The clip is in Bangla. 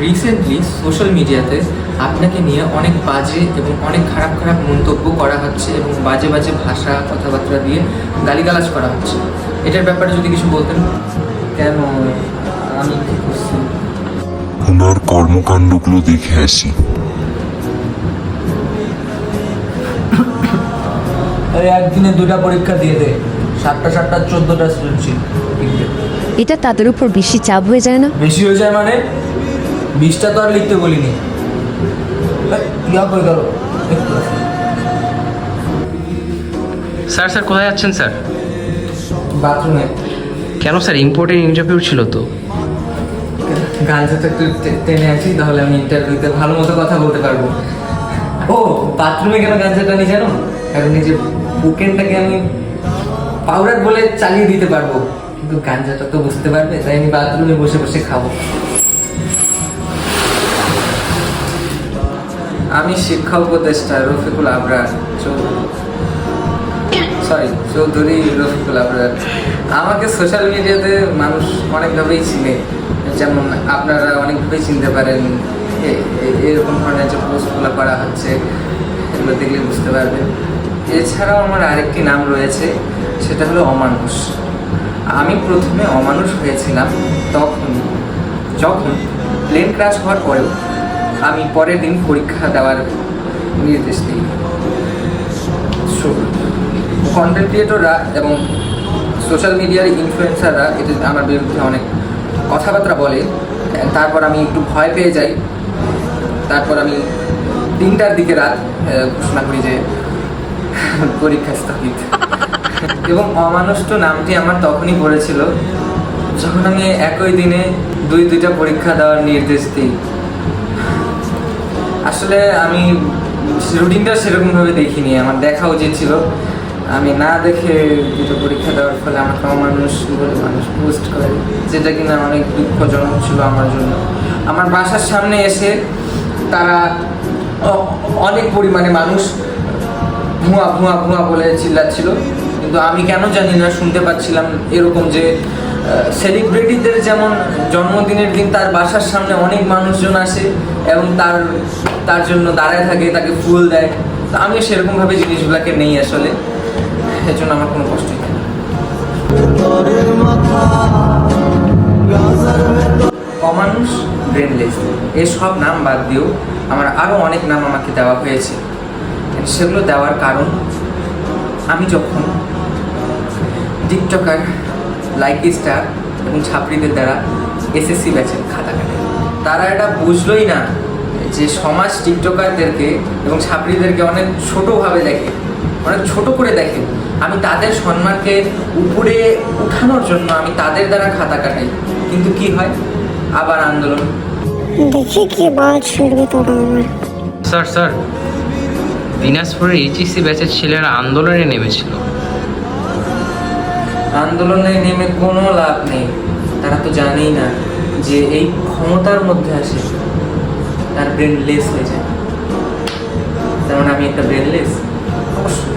রিসেন্টলি সোশ্যাল মিডিয়াতে আপনাকে নিয়ে অনেক বাজে এবং অনেক খারাপ খারাপ মন্তব্য করা হচ্ছে এবং বাজে বাজে ভাষা কথাবার্তা দিয়ে গালিগালাজ করা হচ্ছে। এটার ব্যাপারে যদি কিছু বলতেন। কেন? আমি কি করছি? ওনার কর্মকাণ্ডগুলো দেখে আসি। আরে একদিনে দুটা পরীক্ষা দিয়ে দে। সাতটা সাতটা চোদ্দটা সৃজনশীল এটা তাদের উপর বেশি চাপ হয়ে যায় না? বেশি হয়ে যায় মানে? বিশটা তো আর লিখতে বলিনি। স্যার স্যার কোথায় যাচ্ছেন স্যার? বাথরুমে। কেন স্যার ইম্পর্টেন্ট ইন্টারভিউ ছিল তো? গানটা একটু টেনে আছি তাহলে আমি ইন্টারভিউতে ভালো মতো কথা বলতে পারব। ও বাথরুমে কেন গাঞ্জাটা নি জানো? কারণ এই যে বুকেনটাকে আমি পাউডার বলে চালিয়ে দিতে পারব। কিন্তু গাঞ্জাটা তো বুঝতে পারবে তাই আমি বাথরুমে বসে বসে খাব। আমি শিক্ষা উপদেষ্টা রফিকুল আবরার সরি চৌধুরী রফিকুল আবরার। আমাকে সোশ্যাল মিডিয়াতে মানুষ অনেকভাবেই চিনে। যেমন আপনারা অনেকভাবেই চিনতে পারেন এরকম ধরনের যে পোস্টগুলো করা হচ্ছে, এগুলো দেখলে বুঝতে পারবেন। এছাড়াও আমার আরেকটি নাম রয়েছে, সেটা হলো অমানুষ। আমি প্রথমে অমানুষ হয়েছিলাম তখন, যখন প্লেন ক্রাশ হওয়ার পরেও। আমি পরের দিন পরীক্ষা দেওয়ার নির্দেশ দিই। কন্টেন্ট ক্রিয়েটররা এবং সোশ্যাল মিডিয়ার ইনফ্লুয়েন্সাররা এটা আমার বিরুদ্ধে অনেক কথাবার্তা বলে। তারপর আমি একটু ভয় পেয়ে যাই। তারপর আমি তিনটার দিকে রাত ঘোষণা করি যে পরীক্ষা স্থগিত। এবং অমানুষ্ট নামটি আমার তখনই পড়েছিল যখন আমি একই দিনে দুই দুইটা পরীক্ষা দেওয়ার নির্দেশ দিই। আসলে আমি রুটিনটা সেরকমভাবে দেখিনি, আমার দেখা উচিত ছিল। আমি না দেখে দুটো পরীক্ষা দেওয়ার ফলে আমাকে অমানুষ বলে মানুষ পোস্ট করে, যেটা কিনা অনেক দুঃখজনক ছিল আমার জন্য। আমার বাসার সামনে এসে তারা অনেক পরিমাণে মানুষ ভুয়া ভুয়া ভুয়া বলে চিল্লাচ্ছিল। কিন্তু আমি কেন জানি না, শুনতে পাচ্ছিলাম এরকম যে সেলিব্রিটিদের যেমন জন্মদিনের দিন তার বাসার সামনে অনেক মানুষজন আসে এবং তার তার জন্য দাঁড়ায় থাকে, তাকে ফুল দেয়। তো আমি সেরকমভাবে জিনিসগুলোকে নেই আসলে। এর জন্য আমার কোনো না অমানুষ ব্রেনলেস এই সব নাম বাদ দিয়েও আমার আরও অনেক নাম আমাকে দেওয়া হয়েছে। সেগুলো দেওয়ার কারণ, আমি যখন টিকটকার লাইক স্টার এবং ছাত্রীদের দ্বারা এসএসসি ব্যাচের খাতা কাটে। তারা এটা বুঝলোই না যে সমাজ টিকটকারদেরকে এবং ছাত্রীদেরকে অনেক ছোটোভাবে দেখে অনেক ছোট করে দেখে। আমি তাদের সম্মানকে উপরে উঠানোর জন্য আমি তাদের দ্বারা খাতা কাটাই। কিন্তু কি হয়? আবার আন্দোলন। দেখি কি তোরা আমার। স্যার স্যার দিনাজপুরের এইচএসসি ব্যাচের ছেলেরা আন্দোলনে নেমেছিল। আন্দোলনে নেমে কোনো লাভ নেই। তারা তো জানেই না যে এই ক্ষমতার মধ্যে আসে তার ব্রেনলেস হয়ে যায়। যেমন আমি একটা ব্রেনলেস অবশ্যই